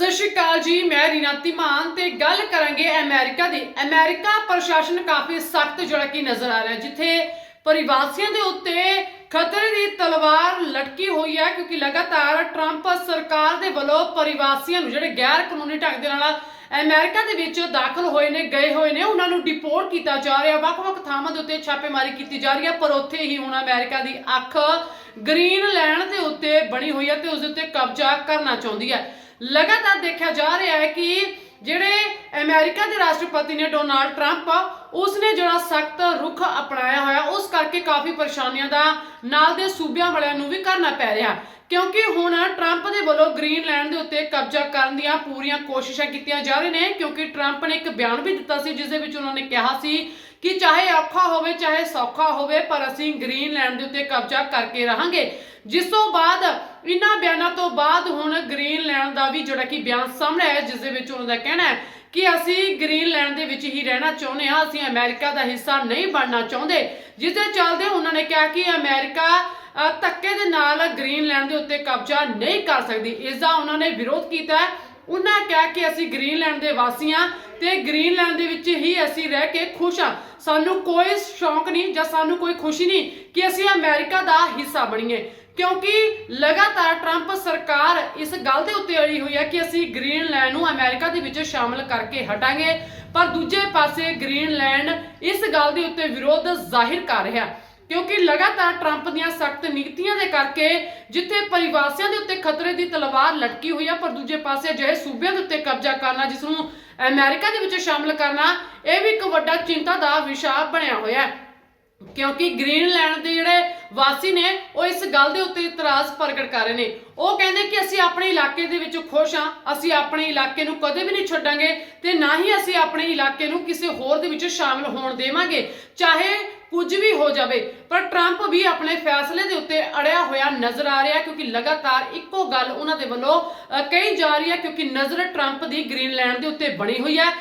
ਸਤਿ ਸ਼੍ਰੀ ਅਕਾਲ ਜੀ, ਮੈਂ ਰੀਨਾ ਧੀਮਾਨ ਤੇ ਗੱਲ ਕਰਾਂਗੇ ਅਮਰੀਕਾ ਦੀ। ਅਮਰੀਕਾ ਪ੍ਰਸ਼ਾਸਨ ਕਾਫੀ ਸਖਤ ਜਿਹੜਾ ਕਿ ਨਜ਼ਰ ਆ ਰਿਹਾ ਜਿੱਥੇ ਪਰਿਵਾਸੀਆਂ ਦੇ ਉੱਤੇ ਖਤਰੇ ਦੀ ਤਲਵਾਰ ਲਟਕੀ ਹੋਈ ਹੈ, ਕਿਉਂਕਿ ਲਗਾਤਾਰ ਟਰੰਪ ਸਰਕਾਰ ਦੇ ਵੱਲੋਂ ਪਰਿਵਾਸੀਆਂ ਨੂੰ ਜਿਹੜੇ ਗੈਰ ਕਾਨੂੰਨੀ ਢੰਗ ਦੇ ਨਾਲ ਅਮਰੀਕਾ ਦੇ ਵਿੱਚ ਦਾਖਲ ਹੋਏ ਨੇ, ਗਏ ਹੋਏ ਨੇ, ਉਹਨਾਂ ਨੂੰ ਡਿਪੋਰਟ ਕੀਤਾ ਜਾ ਰਿਹਾ ਵੱਖ-ਵੱਖ ਥਾਵਾਂ ਦੇ ਉੱਤੇ ਛਾਪੇਮਾਰੀ ਕੀਤੀ ਜਾ ਰਹੀ ਹੈ, ਪਰ ਉੱਥੇ ਹੀ ਹੁਣ ਅਮਰੀਕਾ ਦੀ ਅੱਖ ਗ੍ਰੀਨਲੈਂਡ ਦੇ ਉੱਤੇ ਬਣੀ ਹੋਈ ਹੈ ਤੇ ਉਸ ਦੇ ਉੱਤੇ ਕਬਜ਼ਾ ਕਰਨਾ ਚਾਹੁੰਦੀ ਹੈ। ਲਗਾਤਾਰ ਦੇਖਿਆ ਜਾ ਰਿਹਾ ਹੈ ਕਿ ਜਿਹੜੇ ਅਮਰੀਕਾ ਦੇ ਰਾਸ਼ਟਰਪਤੀ ਨੇ ਡੋਨਾਲਡ ਟਰੰਪ ਉਸਨੇ ਜਿਹੜਾ ਸਖਤ ਰੁਖ ਅਪਣਾਇਆ ਹੋਇਆ ਉਸ ਕਰਕੇ ਕਾਫੀ ਪਰੇਸ਼ਾਨੀਆਂ ਦਾ ਨਾਲ ਦੇ ਸੂਬਿਆਂ ਵਾਲਿਆਂ ਨੂੰ ਵੀ ਕਰਨਾ ਪੈ ਰਿਹਾ। ਕਿਉਂਕਿ ਹੁਣ ਟਰੰਪ ਦੇ ਵੱਲੋਂ ਗ੍ਰੀਨਲੈਂਡ ਦੇ ਉੱਤੇ ਕਬਜ਼ਾ ਕਰਨ ਦੀਆਂ ਪੂਰੀਆਂ ਕੋਸ਼ਿਸ਼ਾਂ ਕੀਤੀਆਂ ਜਾ ਰਹੀਆਂ ਨੇ, ਕਿਉਂਕਿ ਟਰੰਪ ਨੇ ਇੱਕ ਬਿਆਨ ਵੀ ਦਿੱਤਾ ਸੀ, ਜਿਸ ਦੇ ਵਿੱਚ ਉਹਨਾਂ ਨੇ ਕਿਹਾ ਸੀ ਕਿ ਚਾਹੇ ਔਖਾ ਹੋਵੇ, ਚਾਹੇ ਸੌਖਾ ਹੋਵੇ, ਪਰ ਅਸੀਂ ਗ੍ਰੀਨਲੈਂਡ ਦੇ ਉੱਤੇ ਕਬਜ਼ਾ ਕਰਕੇ ਰਹਾਂਗੇ। ਜਿਸ ਤੋਂ ਬਾਅਦ ਇਹਨਾਂ ਬਿਆਨਾਂ ਤੋਂ ਬਾਅਦ ਹੁਣ ਗ੍ਰੀਨਲੈਂਡ ਦਾ ਵੀ ਜਿਹੜਾ ਕਿ ਬਿਆਨ ਸਾਹਮਣੇ ਆਇਆ, ਜਿਸ ਦੇ ਵਿੱਚ ਉਹਨਾਂ ਦਾ ਕਹਿਣਾ ਹੈ ਕਿ ਅਸੀਂ ਗ੍ਰੀਨਲੈਂਡ ਦੇ ਵਿੱਚ ਹੀ ਰਹਿਣਾ ਚਾਹੁੰਦੇ ਹਾਂ, ਅਸੀਂ ਅਮਰੀਕਾ ਦਾ ਹਿੱਸਾ ਨਹੀਂ ਬਣਨਾ ਚਾਹੁੰਦੇ। ਜਿਸ ਦੇ ਚੱਲਦੇ ਉਹਨਾਂ ਨੇ ਕਿਹਾ ਕਿ ਅਮਰੀਕਾ ਧੱਕੇ ਦੇ ਨਾਲ ਗ੍ਰੀਨਲੈਂਡ ਦੇ ਉੱਤੇ ਕਬਜ਼ਾ ਨਹੀਂ ਕਰ ਸਕਦੀ। ਇਸ ਦਾ ਉਹਨਾਂ ਨੇ ਵਿਰੋਧ ਕੀਤਾ। ਉਹਨਾਂ ਕਿਹਾ ਕਿ ਅਸੀਂ ਗ੍ਰੀਨਲੈਂਡ ਦੇ ਵਾਸੀ ਹਾਂ ਤੇ ਗ੍ਰੀਨਲੈਂਡ ਦੇ ਵਿੱਚ ਹੀ ਅਸੀਂ ਰਹਿ ਕੇ ਖੁਸ਼ ਹਾਂ। ਸਾਨੂੰ ਕੋਈ ਸ਼ੌਂਕ ਨਹੀਂ ਜਾਂ ਸਾਨੂੰ ਕੋਈ ਖੁਸ਼ੀ ਨਹੀਂ ਕਿ ਅਸੀਂ ਅਮਰੀਕਾ ਦਾ ਹਿੱਸਾ ਬਣੀਏ। ਕਿਉਂਕਿ ਲਗਾਤਾਰ ਟਰੰਪ ਸਰਕਾਰ ਇਸ ਗੱਲ ਦੇ ਉੱਤੇ ਅੜੀ ਹੋਈ ਹੈ ਕਿ ਅਸੀਂ ਗ੍ਰੀਨਲੈਂਡ ਨੂੰ ਅਮਰੀਕਾ ਦੇ ਵਿੱਚ ਸ਼ਾਮਲ ਕਰਕੇ ਹਟਾਂਗੇ, ਪਰ ਦੂਜੇ ਪਾਸੇ ਗ੍ਰੀਨਲੈਂਡ ਇਸ ਗੱਲ ਦੇ ਉੱਤੇ ਵਿਰੋਧ ਜ਼ਾਹਿਰ ਕਰ ਰਿਹਾ ਕਿਉਂਕਿ ਲਗਾਤਾਰ ਟਰੰਪ ਦੀਆਂ ਸਖਤ ਨੀਤੀਆਂ ਦੇ ਕਰਕੇ ਜਿੱਥੇ ਪਰਿਵਾਸੀਆਂ ਦੇ ਉੱਤੇ ਖਤਰੇ ਦੀ ਤਲਵਾਰ ਲਟਕੀ ਹੋਈ ਆ ਪਰ ਦੂਜੇ ਪਾਸੇ ਅਜਿਹੇ ਸੂਬਿਆਂ ਦੇ ਉੱਤੇ ਕਬਜ਼ਾ ਕਰਨਾ, ਜਿਸ ਨੂੰ ਅਮਰੀਕਾ ਦੇ ਵਿੱਚ ਸ਼ਾਮਲ ਕਰਨਾ, ਇਹ ਵੀ ਇੱਕ ਵੱਡਾ ਚਿੰਤਾ ਦਾ ਵਿਸ਼ਾ ਬਣਿਆ ਹੋਇਆ ਹੈ। ਕਿਉਂਕਿ ਗ੍ਰੀਨਲੈਂਡ ਦੇ ਜਿਹੜੇ ਵਾਸੀ ਨੇ ਉਹ ਇਸ ਗੱਲ ਦੇ ਉੱਤੇ ਇਤਰਾਜ਼ ਪ੍ਰਗਟ ਕਰ ਰਹੇ ਨੇ। ਉਹ ਕਹਿੰਦੇ ਕਿ ਅਸੀਂ ਆਪਣੇ ਇਲਾਕੇ ਦੇ ਵਿੱਚ ਖੁਸ਼ ਹਾਂ, ਅਸੀਂ ਆਪਣੇ ਇਲਾਕੇ ਨੂੰ ਕਦੇ ਵੀ ਨਹੀਂ ਛੱਡਾਂਗੇ ਤੇ ਨਾ ਹੀ ਅਸੀਂ ਆਪਣੇ ਇਲਾਕੇ ਨੂੰ ਕਿਸੇ ਹੋਰ ਦੇ ਵਿੱਚ ਸ਼ਾਮਲ ਹੋਣ ਦੇਵਾਂਗੇ, ਚਾਹੇ ਕੁਝ ਵੀ ਹੋ ਜਾਵੇ। ਪਰ ਟਰੰਪ ਵੀ ਆਪਣੇ ਫੈਸਲੇ ਦੇ ਉੱਤੇ ਅੜਿਆ ਹੋਇਆ ਨਜ਼ਰ ਆ ਰਿਹਾ ਕਿਉਂਕਿ ਲਗਾਤਾਰ ਇੱਕੋ ਗੱਲ ਉਹਨਾਂ ਦੇ ਵੱਲੋਂ ਕਹੀ ਜਾ ਰਹੀ ਹੈ ਕਿਉਂਕਿ ਨਜ਼ਰ ਟਰੰਪ ਦੀ ਗ੍ਰੀਨਲੈਂਡ ਦੇ ਉੱਤੇ ਬਣੀ ਹੋਈ ਹੈ।